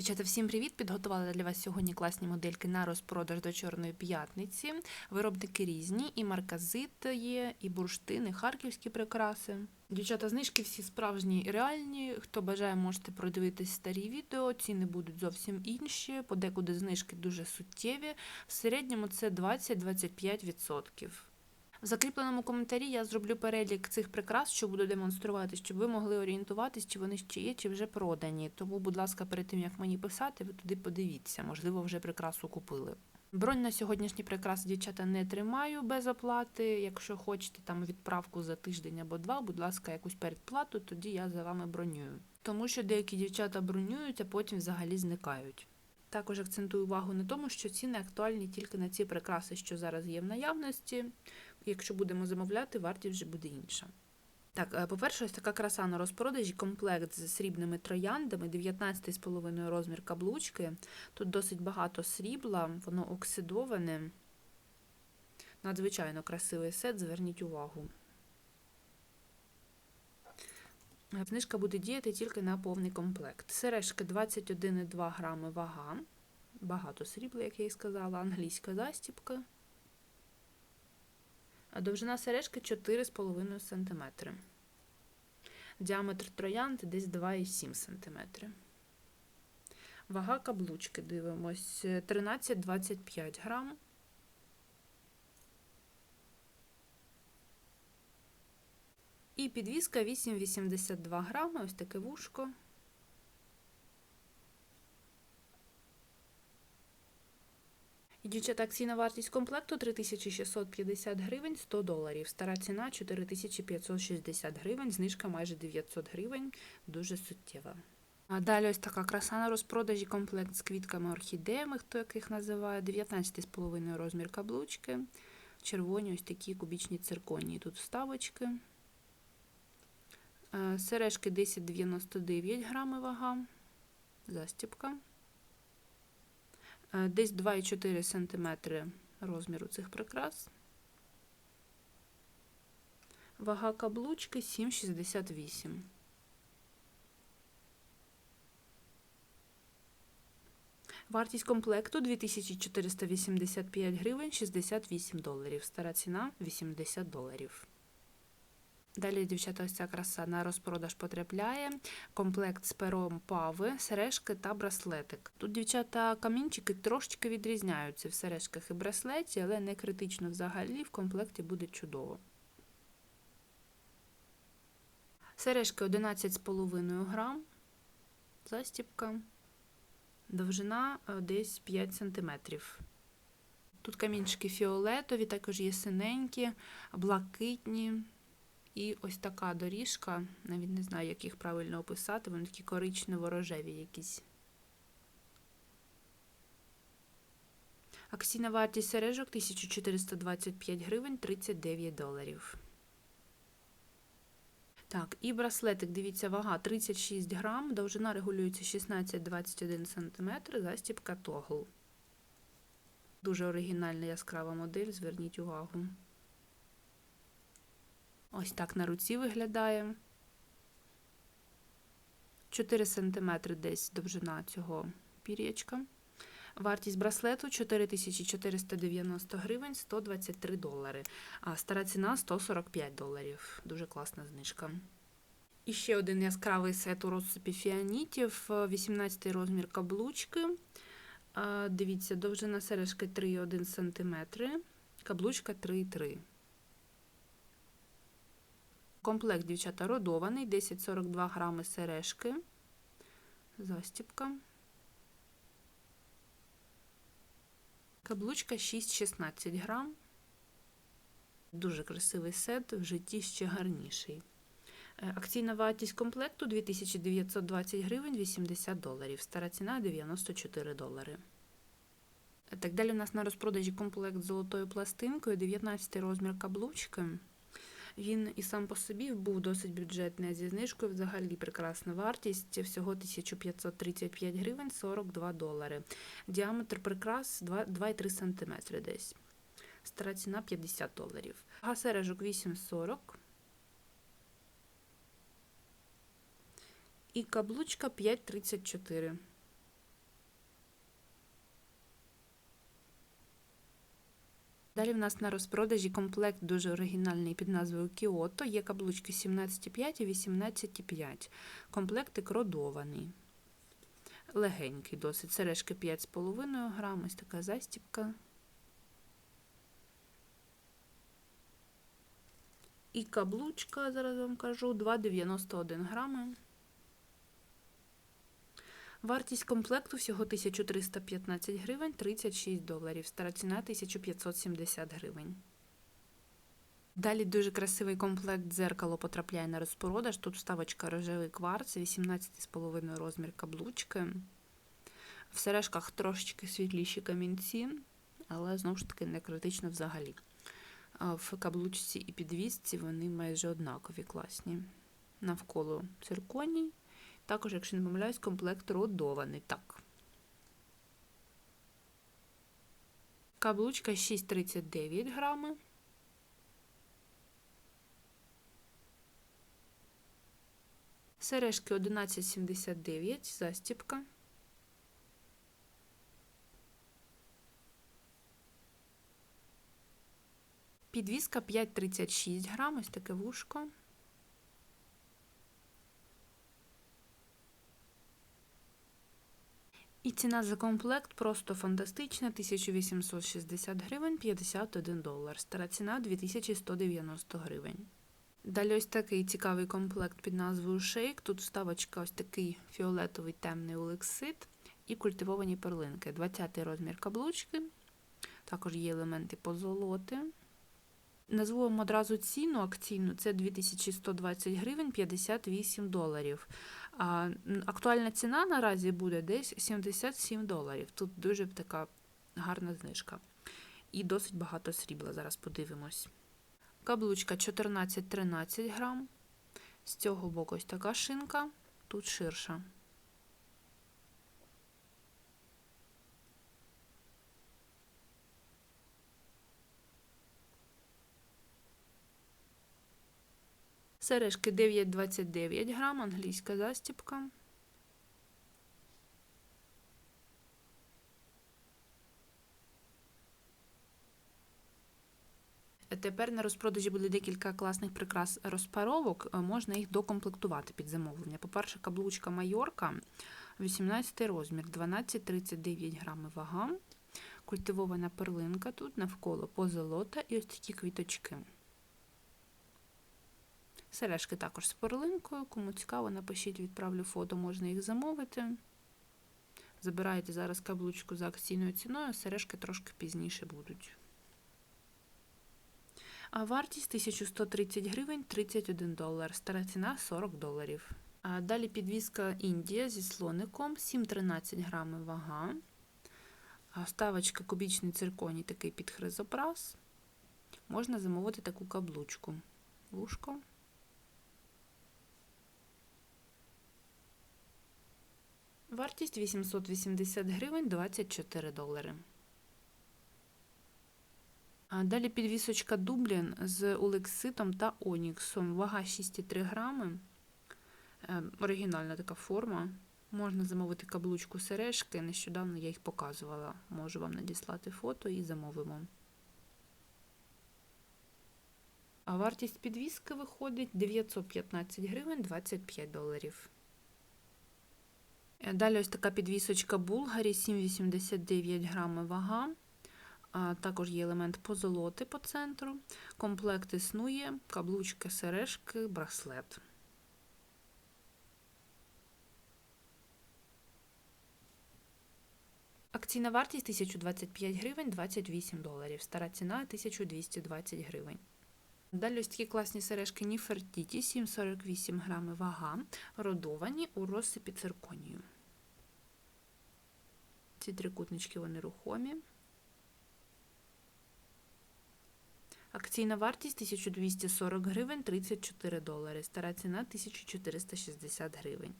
Дівчата, всім привіт! Підготувала для вас сьогодні класні модельки на розпродаж до Чорної п'ятниці. Виробники різні, і марказит є, і бурштин, і харківські прикраси. Дівчата, знижки всі справжні і реальні. Хто бажає, можете продивитись старі відео. Ціни будуть зовсім інші. Подекуди знижки дуже суттєві. В середньому це 20-25%. В закріпленому коментарі я зроблю перелік цих прикрас, що буду демонструвати, щоб ви могли орієнтуватись, чи вони ще є, чи вже продані. Тому, будь ласка, перед тим як мені писати, ви туди подивіться, можливо, вже прикрасу купили. Бронь на сьогоднішні прикраси, дівчата, не тримаю без оплати. Якщо хочете там відправку за тиждень або два, будь ласка, якусь передплату, тоді я за вами бронюю. Тому що деякі дівчата бронюють, а потім взагалі зникають. Також акцентую увагу на тому, що ціни актуальні тільки на ці прикраси, що зараз є в наявності. Якщо будемо замовляти, вартість вже буде інша. Так, е, по-перше, ось така краса на розпродажі, комплект з срібними трояндами, 19,5 розмір каблучки. Тут досить багато срібла, воно оксидоване. Надзвичайно красивий сет, зверніть увагу. Е, Знижка буде діяти тільки на повний комплект. Сережки 21,2 грами вага. Багато срібла, як я і сказала, англійська застіпка. А довжина сережки 4,5 см. Діаметр троянди десь 2,7 см. Вага каблучки дивимось 13-25 грам. І підвіска 8,82 грами, ось таке вушко. І дівчата, акційна вартість комплекту 3650 гривень 100 доларів. Стара ціна 4560 гривень, знижка майже 900 гривень, дуже суттєва. А далі ось така краса на розпродажі комплект з квітками орхідеями, хто яких називає, 19,5 розмір каблучки, червоні ось такі кубічні цирконії. Тут вставочки. Е, Сережки 10,99 грами вага, застіпка. Е, Десь 2,4 см розміру цих прикрас. Вага каблучки 7,68. Вартість комплекту 2485 гривень 68 доларів. Стара ціна 80 доларів. Далі, дівчата, ось ця краса на розпродаж потрапляє. Комплект з пером пави, сережки та браслетик. Тут, дівчата, камінчики трошечки відрізняються в сережках і браслеті, але не критично взагалі, в комплекті буде чудово. Сережки 11,5 грам, застіпка, довжина е, десь 5 см. Тут камінчики фіолетові, також є синенькі, блакитні. І ось така доріжка, навіть не знаю, як їх правильно описати, вони такі коричнево-рожеві якісь. Акційна вартість сережок 1425 гривень 39 доларів. Так, і браслетик, дивіться, вага 36 грам, довжина регулюється 16-21 см, застіпка тогл. Дуже оригінальна яскрава модель, зверніть увагу. Ось так на руці виглядає. 4 см десь довжина цього пір'ячка. Вартість браслету 4490 гривень 123 долари. А стара ціна 145 доларів. Дуже класна знижка. І ще один яскравий сет у розсипі фіанітів, 18 розмір каблучки. Дивіться, довжина сережки 3,1 см, каблучка 3,3 Комплект, дівчата, родований, 10-42 грами сережки, застіпка. Каблучка 6-16 грам. Дуже красивий сет, в житті ще гарніший. Е, акційна вартість комплекту 2920 гривень 80 доларів. Стара ціна 94 долари. Так, далі у нас на розпродажі комплект з золотою пластинкою, 19 розмір каблучки. Він і сам по собі був досить бюджетний, а зі знижкою взагалі прекрасна вартість. Всього 1535 гривень 42 долари. Діаметр прикрас 2,3 см десь. Стара ціна 50 доларів. Га сережок 8,40. І каблучка 5,34. Далі в нас на розпродажі комплект дуже оригінальний під назвою Кіото. Є каблучки 17,5 і 18,5. Комплектик родований. Легенький досить. Сережки 5,5 грам, ось така застіпка. І каблучка, зараз вам кажу, 2,91 грами. Вартість комплекту всього 1315 гривень 36 доларів. Стара ціна 1570 гривень. Далі дуже красивий комплект дзеркало потрапляє на розпродаж. Тут вставочка рожевий кварц, 18,5 розмір каблучки. В сережках трошечки світліші камінці, але знову ж таки не критично взагалі. В каблучці і підвісці вони майже однакові класні. Навколо цирконій. Також, якщо не помиляюсь, комплект родований. Так. Каблучка 6,39 грами. Сережки 11,79, застіпка. Підвіска 5,36 грам, ось таке вушко. І ціна за комплект просто фантастична: 1860 гривень 51 долар. Стара ціна 2190 гривень. Далі ось такий цікавий комплект під назвою Шейк. Тут вставочка ось такий фіолетовий темний олексит і культивовані перлинки. 20-й розмір каблучки. Також є елементи позолоти. Назву одразу ціну акційну це 2120 гривень 58 доларів. А Актуальна ціна наразі буде десь 77 доларів. Тут дуже така гарна знижка. І досить багато срібла. Зараз подивимось. Каблучка 14-13 грам. З цього боку ось така шинка, тут ширша. Сережки 9,29 грам, англійська застіпка. Тепер на розпродажі буде декілька класних прикрас розпаровок, е, можна їх докомплектувати під замовлення. По-перше, каблучка Майорка, 18 розмір, 12,39 грами вага, культивована перлинка тут навколо позолота і ось такі квіточки. Сережки також з перлинкою. Кому цікаво, напишіть, відправлю фото, можна їх замовити. Забираєте зараз каблучку за акційною ціною, сережки трошки пізніше будуть. А вартість 1130 гривень 31 долар. Стара ціна 40 доларів. А Далі підвізка Індія зі слоником, 7-13 грами вага. Ставочка кубічний цирконій такий під хризопрас. Можна замовити таку каблучку. Вушко. Вартість 880 гривень 24 долари. Далі підвісочка Дублін з олекситом та оніксом. Вага 6,3 грами. Е, оригінальна така форма. Можна замовити каблучку сережки. Нещодавно я їх показувала. Можу вам надіслати фото і замовимо. А вартість підвіски виходить 915 гривень 25 доларів. Е, далі ось така підвісочка Булгарі 7,89 грами вага. Також є елемент позолоти по центру. Комплект існує, каблучки, сережки, браслет. Акційна вартість 1025 гривень 28 доларів. Стара ціна 1220 гривень. Далі ось такі класні сережки Ніфертіті, 7,48 грами вага, родовані у розсипі цирконію. Ці трикутнички вони рухомі. Акційна вартість 1240 гривень 34 долари. Стара ціна 1460 гривень.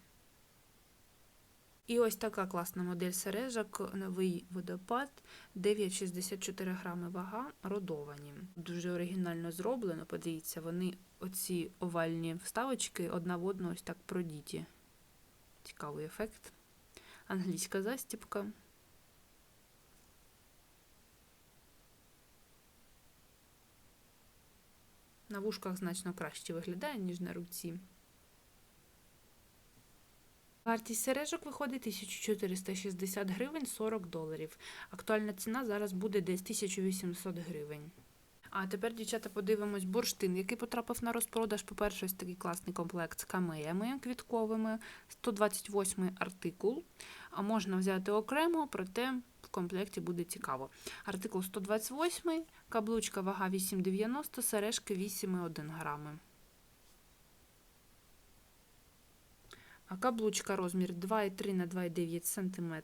І ось така класна модель сережок, новий водопад, 9,64 грами вага, родовані. Дуже оригінально зроблено. Подивіться, вони оці овальні вставочки одна в одну ось так продіті. Цікавий ефект. Англійська застіпка. На вушках значно краще виглядає, ніж на руці. Вартість сережок виходить 1460 гривень 40 доларів. Актуальна ціна зараз буде десь 1800 гривень. А тепер, дівчата, подивимось бурштин, який потрапив на розпродаж. По-перше, ось такий класний комплект з камеями квітковими, 128 артикул. А можна взяти окремо, проте в комплекті буде цікаво. Артикул 128, каблучка вага 8,90, сережки 8,1 грами. А каблучка розмір 2,3 на 2,9 см.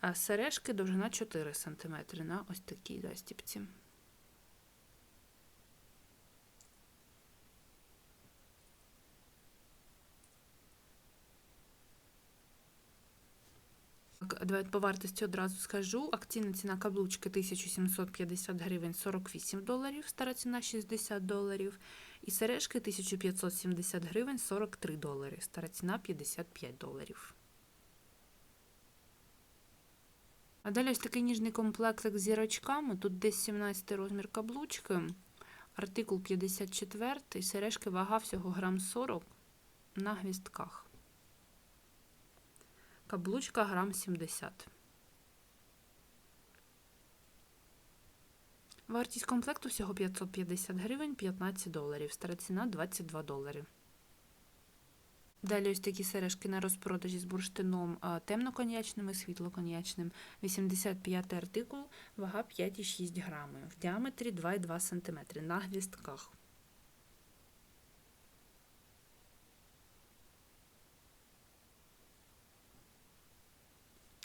А сережки довжина 4 см на ось такій застіпці. Так, Давайте по вартості одразу скажу. Акційна ціна каблучки 1750 гривень 48 доларів, стара ціна 60 доларів. І сережки 1570 гривень 43 долари, стара ціна 55 доларів. А далі ось такий ніжний комплектик з зірочками. Тут десь 17 розмір каблучки, артикул 54, сережки вага всього грам 40 на гвістках. Каблучка грам 70. Вартість комплекту всього 550 гривень, 15 доларів. Стара ціна 22 долари. Далі ось такі сережки на розпродажі з бурштином темно-коньячним і світло-коньячним. 85 артикул, вага 5,6 грами. В діаметрі 2,2 см на гвістках.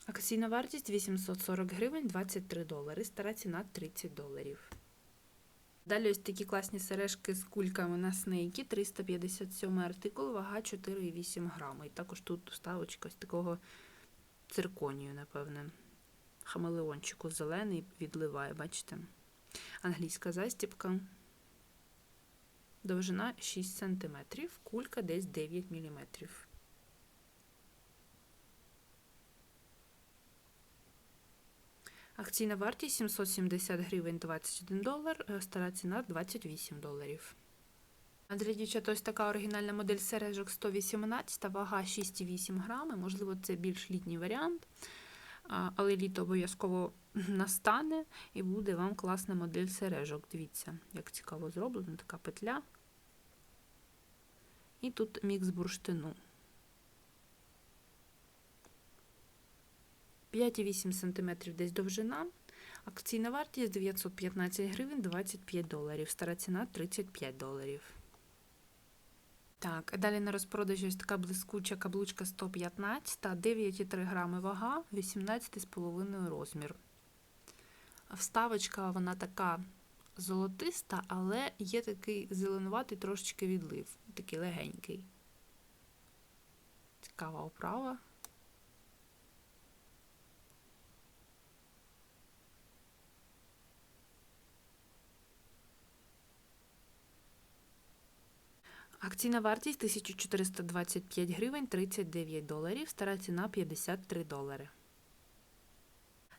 Акційна вартість 840 гривень 23 долари. Стара ціна 30 доларів. Далі ось такі класні сережки з кульками на снейкі, 357 артикул, вага 4,8 грами. І також тут вставочка ось такого цирконію, напевне. Хамелеончику зелений відливає, бачите? Англійська застіпка. Довжина 6 см, кулька десь 9 мм. Акційна вартість 770 гривень 21 долар, е, стара ціна 28 доларів. А для дівчат ось така оригінальна модель сережок 118, вага 6,8 грами. Можливо, це більш літній варіант, але літо обов'язково настане і буде вам класна модель сережок. Дивіться, як цікаво зроблена така петля. І тут мікс бурштину. 5,8 см десь довжина. Акційна вартість 915 гривень 25 доларів. Стара ціна 35 доларів. Так, далі на розпродажі ось така блискуча каблучка 115 та 9,3 грами вага, 18,5 розмір. Вставочка вона така золотиста, але є такий зеленуватий трошечки відлив, такий легенький. Цікава оправа. Акційна вартість 1425 гривень 39 доларів, стара ціна 53 долари.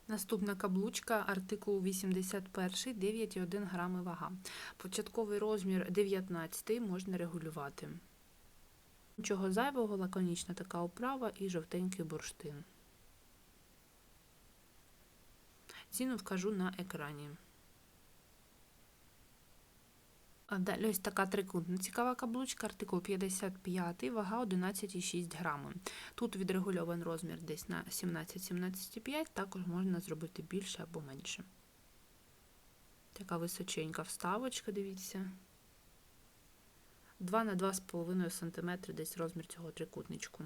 Наступна каблучка, артикул 81, 9,1 грами вага. Початковий розмір 19 можна регулювати. Нічого зайвого, лаконічна така оправа і жовтенький бурштин. Ціну вкажу на екрані. Далі ось така трикутна цікава каблучка, артикул 55, вага 11,6 грами. Тут відрегульований розмір десь на 17-17,5, також можна зробити більше або менше. Така височенька вставочка, дивіться. 2 на 2,5 см десь розмір цього трикутничку.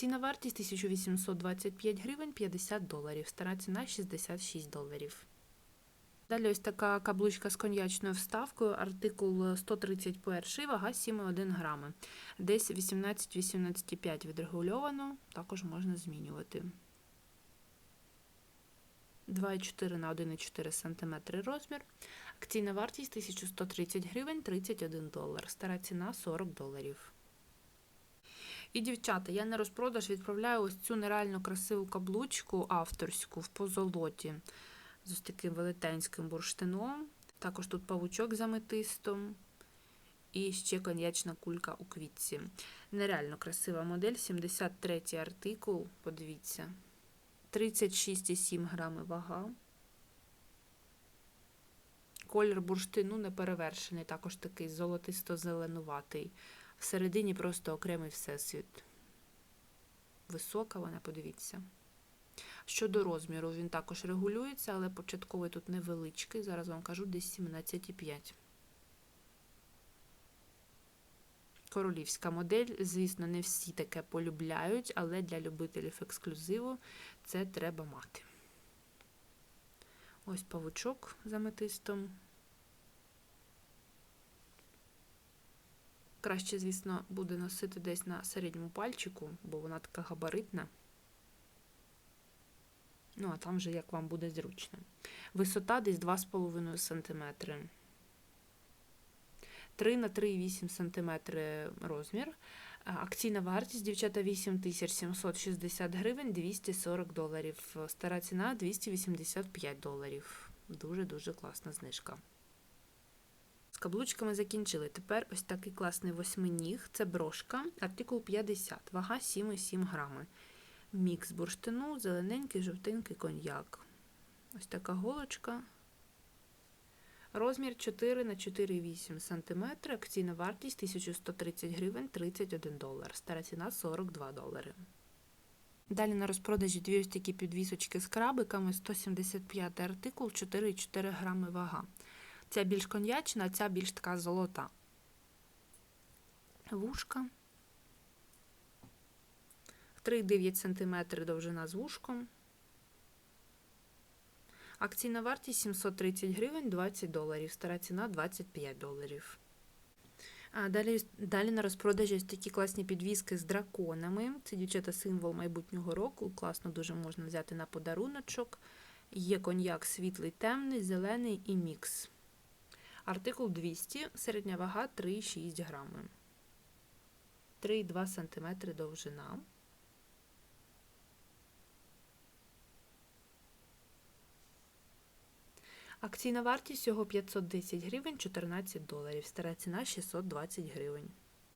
Ціна вартість 1825 гривень 50 доларів. Стара ціна 66 доларів. Далі ось така каблучка з коньячною вставкою, артикул 131, вага 7,1 грами. Десь 18-18,5 відрегульовано, також можна змінювати. 2,4 на 1,4 см розмір. Акційна вартість 1130 гривень 31 долар. Стара ціна 40 доларів. І, дівчата, я на розпродаж відправляю ось цю нереально красиву каблучку авторську в позолоті з ось таким велетенським бурштином. Також тут павучок з аметистом. І ще коньячна кулька у квітці. Нереально красива модель, 73 артикул, подивіться. 36,7 грами вага. Колір бурштину неперевершений, також такий золотисто-зеленуватий. Всередині просто окремий всесвіт. Висока вона, подивіться. Щодо розміру, він також регулюється, але початковий тут невеличкий. Зараз вам кажу, десь 17,5. Королівська модель, звісно, не всі таке полюбляють, але для любителів ексклюзиву це треба мати. Ось павучок з аметистом. Краще, звісно, буде носити десь на середньому пальчику, бо вона така габаритна. Ну, а там вже як вам буде зручно. Висота десь 2,5 см. 3 на 3,8 см розмір. Акційна вартість, дівчата, 8760 гривень, 240 доларів. Стара ціна 285 доларів. Дуже-дуже класна знижка. Каблучками закінчили. Тепер ось такий класний восьминіг. Це брошка, артикул 50, вага 7,7 грами. Мікс бурштину, зелененький, жовтенький коньяк. Ось така голочка. Розмір 4 на 4,8 см. Акційна вартість 1130 гривень 31 долар. Стара ціна 42 долари. Далі на розпродажі дві ось такі підвісочки з крабиками, 175 артикул, 4,4 грами вага. Ця більш коньячна, ця більш така золота. Вушка. 3,9 см довжина з вушком. Акційна вартість 730 гривень 20 доларів. Стара ціна 25 доларів. А Далі далі на розпродажі ось такі класні підвіски з драконами. Це дівчата символ майбутнього року. Класно дуже можна взяти на подаруночок. Є коньяк світлий, темний, зелений і мікс. Артикул 200, середня вага 3,6 грами. 3,2 см довжина. Акційна вартість всього 510 гривень 14 доларів. Стара ціна 620 гривень.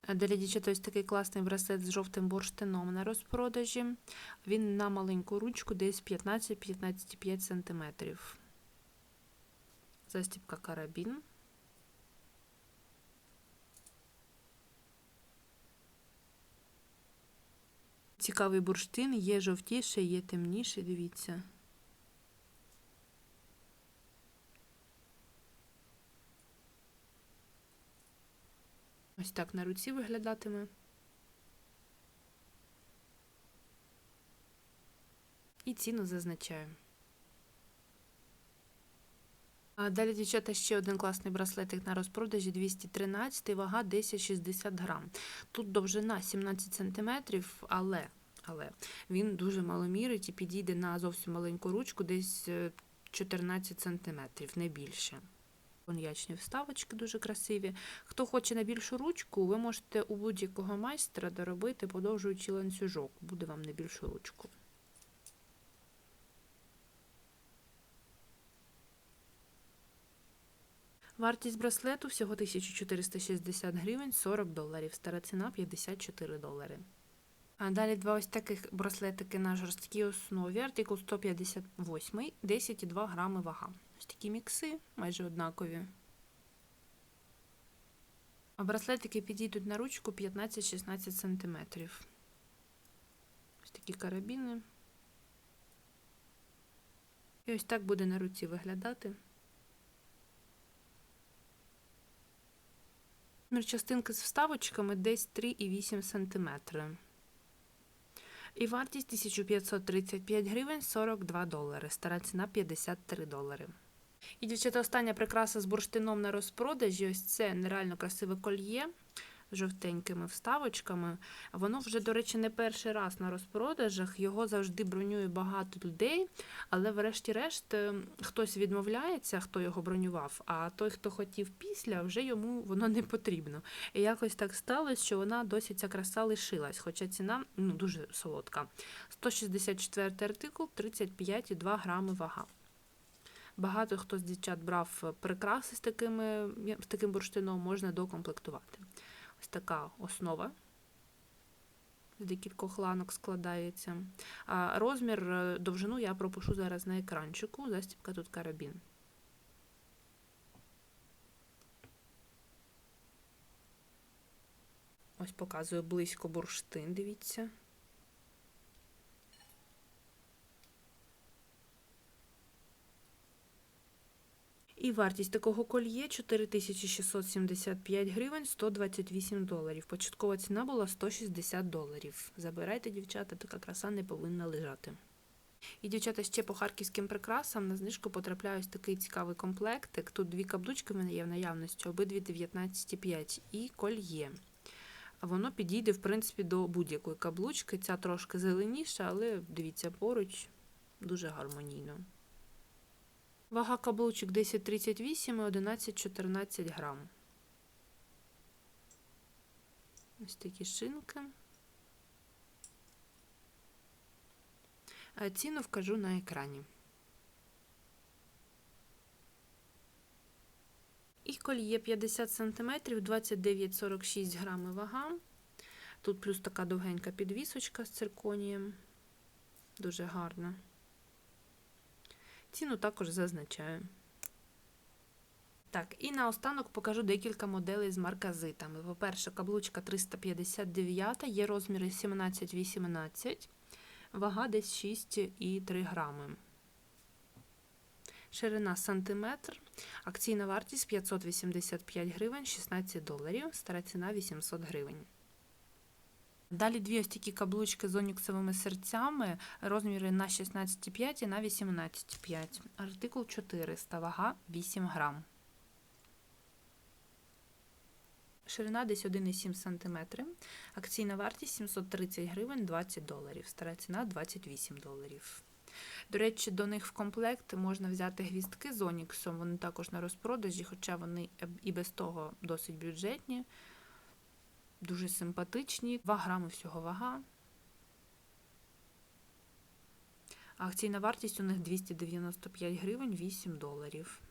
Далі дівчата, ось такий класний браслет з жовтим бурштином на розпродажі. Він на маленьку ручку десь 15-15,5 см. Застібка карабін. Цікавий бурштин, є жовтіше, є темніше, дивіться. Ось так на руці виглядатиме. І ціну зазначаю. Далі, дівчата, ще один класний браслетик на розпродажі 213, вага 1060 грам. Тут довжина 17 см, але але він дуже маломірить і підійде на зовсім маленьку ручку, десь 14 см, не більше. Кон'ячні вставочки дуже красиві. Хто хоче на більшу ручку, ви можете у будь-якого майстра доробити, подовжуючи ланцюжок. Буде вам на більшу ручку. Вартість браслету всього 1460 гривень 40 доларів. Стара ціна 54 долари. А далі два ось таких браслетики на жорсткій основі. Артикул 158, 10,2 грами вага. Ось такі мікси, майже однакові. А браслетики підійдуть на ручку 15-16 см. Ось такі карабіни. І ось так буде на руці виглядати. Частинки з вставочками десь 3,8 см. І вартість 1535 гривень 42 долари. Стара ціна 53 долари. І, дівчата, остання прикраса з бурштином на розпродажі. Ось це нереально красиве кольє. Жовтенькими вставочками. Воно вже, до речі, не перший раз на розпродажах. Його завжди бронює багато людей, але, врешті-решт, е, хтось відмовляється, хто його бронював, а той, хто хотів після, вже йому воно не потрібно. І якось так сталося, що вона досі ця краса лишилась, хоча ціна ну, дуже солодка. 164 артикул, 35,2 грами вага. Багато хто з дівчат брав прикраси з, такими, з таким бурштином, можна докомплектувати. Ось така основа. З декількох ланок складається. А розмір е, довжину я пропишу зараз на екранчику. Застібка тут карабін. Ось показую близько бурштин, дивіться. І вартість такого кольє 4675 гривень 128 доларів. Початкова ціна була 160 доларів. Забирайте, дівчата, така краса не повинна лежати. І, дівчата, ще по харківським прикрасам на знижку потрапляє ось такий цікавий комплектик. Тут дві каблучки в мене є в наявності, обидві 19,5 і кольє. Воно підійде, в принципі, до будь-якої каблучки. Ця трошки зеленіша, але дивіться, поруч дуже гармонійно. Вага каблучок 10,38 і 11,14 грам. Ось такі шинки. А ціну вкажу на екрані. І кольє 50 см, 29,46 грами вага. Тут плюс така довгенька підвісочка з цирконієм. Дуже гарна. Ціну також зазначаю. Так, і наостанок покажу декілька моделей з марказитами. По-перше, каблучка 359, є розміри 17-18, вага десь 6,3 грами. Ширина сантиметр. Акційна вартість 585 гривень, 16 доларів, стара ціна 800 гривень. Далі дві ось такі каблучки з оніксовими серцями, розміри на 16,5 і на 18,5. Артикул 400, вага 8 грам. Ширина десь 1,7 см. Акційна вартість 730 гривень 20 доларів. Стара ціна 28 доларів. До речі, до них в комплект можна взяти гвістки з оніксом. Вони також на розпродажі, хоча вони і без того досить бюджетні дуже симпатичні. 2 грами всього вага. Акційна вартість у них 295 гривень 8 доларів.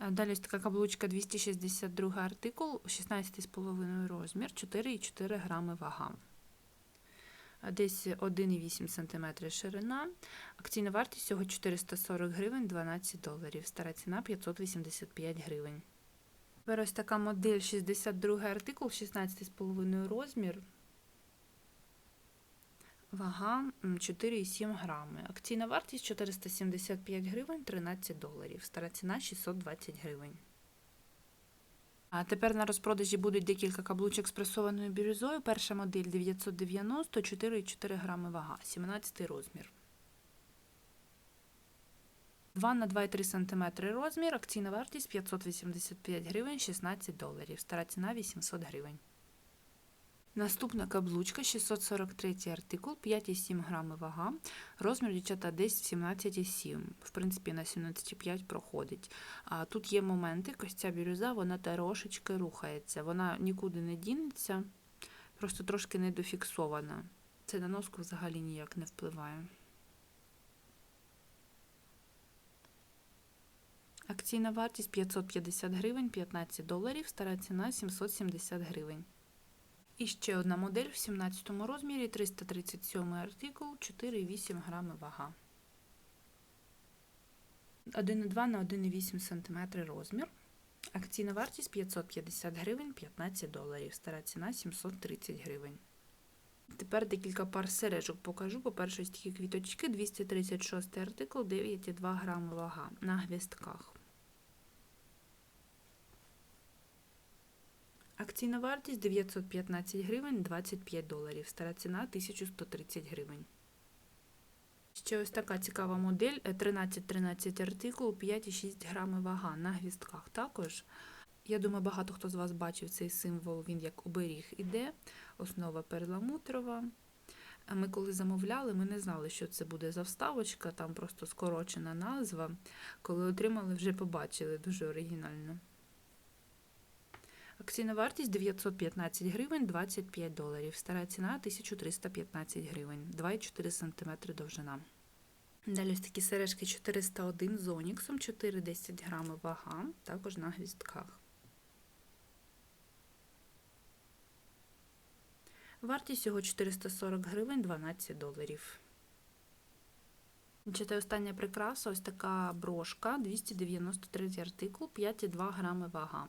Е, далі ось така каблучка 262 артикул, 16,5 розмір, 4,4 грами вага. Е, десь 1,8 см ширина. Акційна вартість всього 440 гривень 12 доларів. Стара ціна 585 гривень. Тепер ось така модель 62 артикул, 16,5 розмір. Вага 4,7 грами. Акційна вартість 475 гривень 13 доларів. Стара ціна 620 гривень. А тепер на розпродажі будуть декілька каблучок з пресованою бірюзою. Перша модель 990, 4,4 грами вага, 17 розмір. 2 на 2,3 см розмір, акційна вартість 585 гривень 16 доларів. Стара ціна 800 гривень. Наступна каблучка 643 артикул, 5,7 грами вага. Розмір дівчата десь 17,7. В принципі, на 17,5 проходить. А тут є моменти, ця бірюза, вона трошечки рухається. Вона нікуди не дінеться, просто трошки недофіксована. Це на носку взагалі ніяк не впливає. Акційна вартість 550 гривень, 15 доларів, стара ціна 770 гривень. І ще одна модель в 17 розмірі 337 артикул, 4,8 грами вага. 1,2 на 1,8 см розмір. Акційна вартість 550 гривень, 15 доларів. Стара ціна 730 гривень. Тепер декілька пар сережок покажу. По-перше, такі квіточки, 236 артикул, 9,2 грами вага на гвістках. Акційна вартість 915 гривень 25 доларів. Стара ціна 1130 гривень. Ще ось така цікава модель 1313 артикул, 5,6 грами вага на гвістках також. Я думаю, багато хто з вас бачив цей символ, він як оберіг іде, основа перламутрова. Ми коли замовляли, ми не знали, що це буде за вставочка, там просто скорочена назва. Коли отримали, вже побачили, дуже оригінально. Акційна вартість 915 гривень 25 доларів. Стара ціна 1315 гривень, 2,4 см довжина. Далі ось такі сережки 401 з оніксом, 4,10 грами вага, також на гвістках. Вартість всього 440 гривень 12 доларів. Читаю остання прикраса, ось така брошка, 293 артикул, 5,2 грами вага.